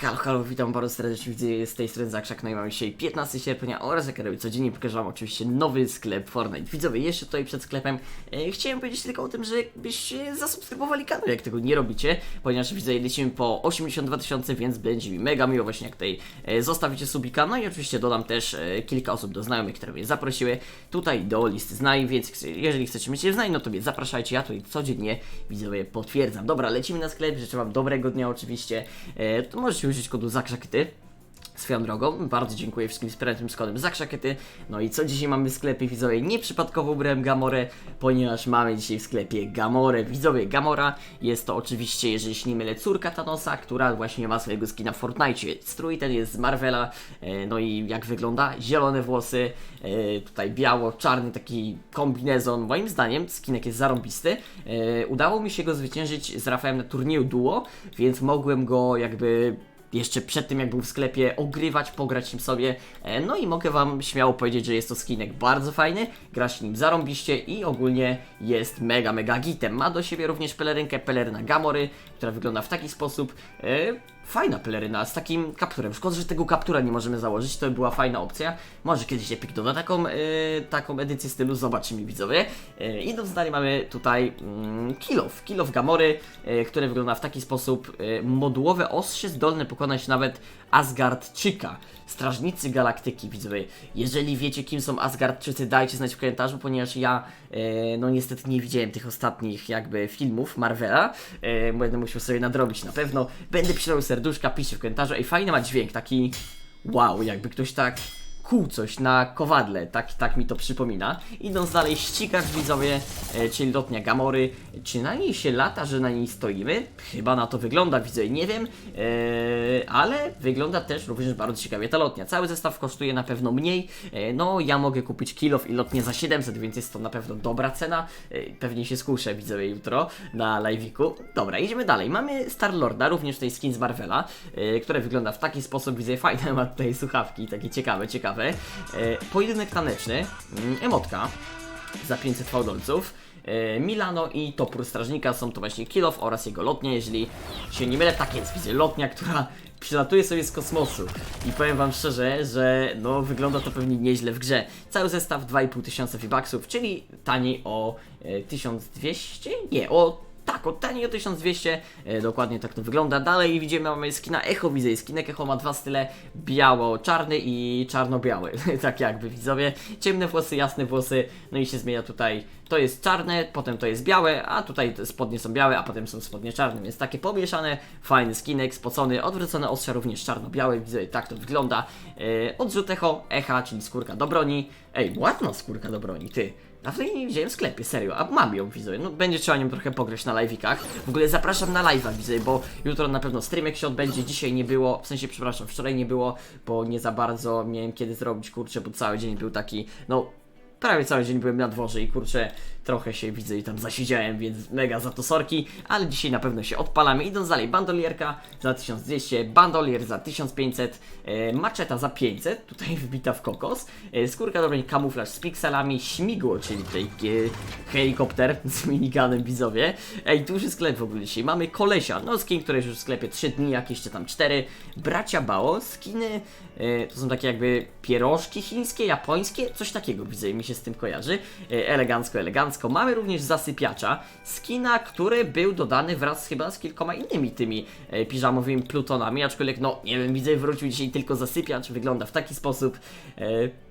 Halo, halo, witam bardzo serdecznie z tej strony Zakrzak, no i mamy dzisiaj 15 sierpnia oraz jak robię codziennie pokażę wam oczywiście nowy sklep Fortnite. Widzowie, jeszcze tutaj przed sklepem e, chciałem powiedzieć tylko o tym, że byście zasubskrybowali kanał, jak tego nie robicie, ponieważ widzę, lecimy po 82 tysiące, więc będzie mi mega miło właśnie jak tutaj e, zostawicie subika, no i oczywiście dodam też e, kilka osób do znajomych, które mnie zaprosiły tutaj do listy znajomych, więc jeżeli chcecie mieć je znajomych, no to mnie zapraszajcie, ja tutaj codziennie widzowie potwierdzam. Dobra, lecimy na sklep, życzę wam dobrego dnia oczywiście, e, to możecie użyć kodu ZAKRZAKTY. Swoją drogą, bardzo dziękuję wszystkim wspierającym z kodem ZAKRZAKETY. No i co dzisiaj mamy w sklepie widzowie? Nieprzypadkowo ubrałem Gamorę, ponieważ mamy dzisiaj w sklepie Gamorę. Widzowie, Gamora jest to oczywiście, jeżeli się nie mylę, córka Thanosa, która właśnie ma swojego skina w Fortnite. Strój ten jest z Marvela, e, no i jak wygląda? Zielone włosy, e, tutaj biało-czarny taki kombinezon. Moim zdaniem skinek jest zarąbisty. E, Udało mi się go zwyciężyć z Rafałem na turnieju duo, więc mogłem go jakby jeszcze przed tym jak był w sklepie ogrywać, pograć nim sobie. E, No i mogę wam śmiało powiedzieć, że jest to skinek bardzo fajny, gra się nim zarąbiście i ogólnie jest mega, mega gitem. Ma do siebie również pelerynkę, pelerynę Gamory, która wygląda w taki sposób. E, Fajna peleryna z takim kapturem. Szkoda, że tego kaptura nie możemy założyć, to by była fajna opcja. Może kiedyś Epic doda taką, e, taką edycję stylu, zobaczymy widzowie. E, idąc dalej mamy tutaj mm, kilof, kilof Gamory, które wygląda w taki sposób. Modułowe ostrze zdolne pokonać nawet Asgardczyka. Strażnicy Galaktyki, widzowie. Jeżeli wiecie, kim są Asgardczycy, dajcie znać w komentarzu, ponieważ ja, e, no niestety nie widziałem tych ostatnich jakby filmów Marvela. E, będę musiał sobie nadrobić na pewno. Będę pisał serduszka, piszcie w komentarzu. Ej, fajny ma dźwięk, taki wow, jakby ktoś tak kuł coś na kowadle, tak, tak mi to przypomina. Idąc dalej, ścigacz widzowie, e, czyli lotnia Gamory. Czy na niej się lata, że na niej stoimy? Chyba na to wygląda, widzę, nie wiem, e, ale wygląda też również bardzo ciekawie ta lotnia. Cały zestaw kosztuje na pewno mniej, e, no ja mogę kupić kilof i lotnię za 700, więc jest to na pewno dobra cena. Pewnie się skuszę, widzowie, jutro na live'iku. Dobra, idziemy dalej. Mamy Star-Lorda, również tutaj skin z Marvela, które wygląda w taki sposób, widzę, fajne ma tutaj słuchawki, takie ciekawe, ciekawe. E, pojedynek taneczny, mm, emotka za 500 fałdolców. E, Milano i Topór Strażnika są to właśnie Kilof oraz jego lotnia, jeżeli się nie mylę, tak jest, widzę, lotnia, która przylatuje sobie z kosmosu i powiem wam szczerze, że no wygląda to pewnie nieźle w grze. Cały zestaw 2500 tysiąca V-Bucksów, czyli taniej o e, 1200? Nie, o tak, o taniej o 1200, e, dokładnie tak to wygląda. Dalej widzimy, mamy skina Echo, widzę, skinek Echo ma dwa style, biało-czarny i czarno-biały, tak jakby widzowie. Ciemne włosy, jasne włosy, no i się zmienia tutaj, to jest czarne, potem to jest białe, a tutaj spodnie są białe, a potem są spodnie czarne, więc takie pomieszane, fajny skinek, spocony, odwrócone ostrza również czarno-białe, widzę, tak to wygląda. E, odrzut Echo, Echa, czyli skórka do broni. Ej, ładna skórka do broni, ty. Dawno jej nie widziałem w sklepie, serio, a mam ją, widzę. No będzie trzeba nią trochę pograć na live'ikach. W ogóle zapraszam na live'a, widzę, bo jutro na pewno streamek się odbędzie, dzisiaj nie było, w sensie, przepraszam, wczoraj nie było, bo nie za bardzo miałem kiedy zrobić, kurczę, bo cały dzień był taki, no, prawie cały dzień byłem na dworze i kurczę, trochę się widzę i tam zasiedziałem, więc mega za to sorki, ale dzisiaj na pewno się odpalamy. Idąc dalej, bandolierka za 1200, bandolier za 1500, e, maczeta za 500, tutaj wbita w kokos, e, skórka do broni, kamuflaż z pikselami, śmigło, czyli tutaj e, helikopter z miniganem widzowie. Ej, duży sklep w ogóle dzisiaj. Mamy kolesia, no skin, który jest już w sklepie 3 dni, jakieś czy tam 4, bracia Bao, skiny, to są takie jakby pierożki chińskie, japońskie, coś takiego widzę i mi się z tym kojarzy. E, elegancko, elegancko. Mamy również zasypiacza, skina, który był dodany wraz chyba z kilkoma innymi tymi e, piżamowymi plutonami, aczkolwiek no, nie wiem, widzę wrócił dzisiaj tylko zasypiacz, wygląda w taki sposób.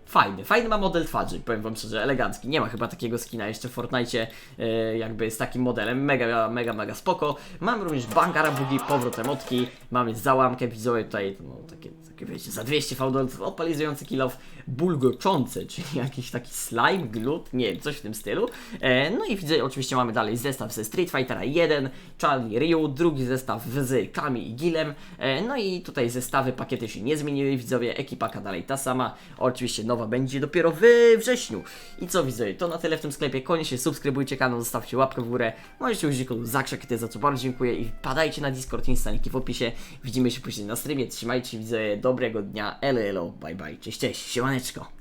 Fajny, fajny ma model twarzy, powiem wam szczerze, elegancki. Nie ma chyba takiego skina jeszcze w Fortnite e, jakby z takim modelem, mega, mega, mega spoko. Mamy również Bangara Bugi, powrót emotki, mamy załamkę widzowie tutaj, no takie, takie wiecie, za 200 fałdolców, opalizujący kilof, bulgoczące, czyli jakiś taki slime, glut, nie coś w tym stylu. E, no i widzę, oczywiście mamy dalej zestaw ze Street Fightera 1, Charlie Ryu, drugi zestaw z Kami i Gilem, e, no i tutaj zestawy, pakiety się nie zmieniły, widzowie, ekipaka dalej ta sama, oczywiście nowa będzie dopiero w wrześniu. I co widzowie, to na tyle w tym sklepie, koniecznie subskrybujcie kanał, zostawcie łapkę w górę, możecie użyć kodu ZAKRZAKTY, za co bardzo dziękuję. I wpadajcie na Discord, Insta, linki w opisie, widzimy się później na streamie, trzymajcie widzowie, dobrego dnia, elo elo, bye bye, cześć, cześć, siemaneczko.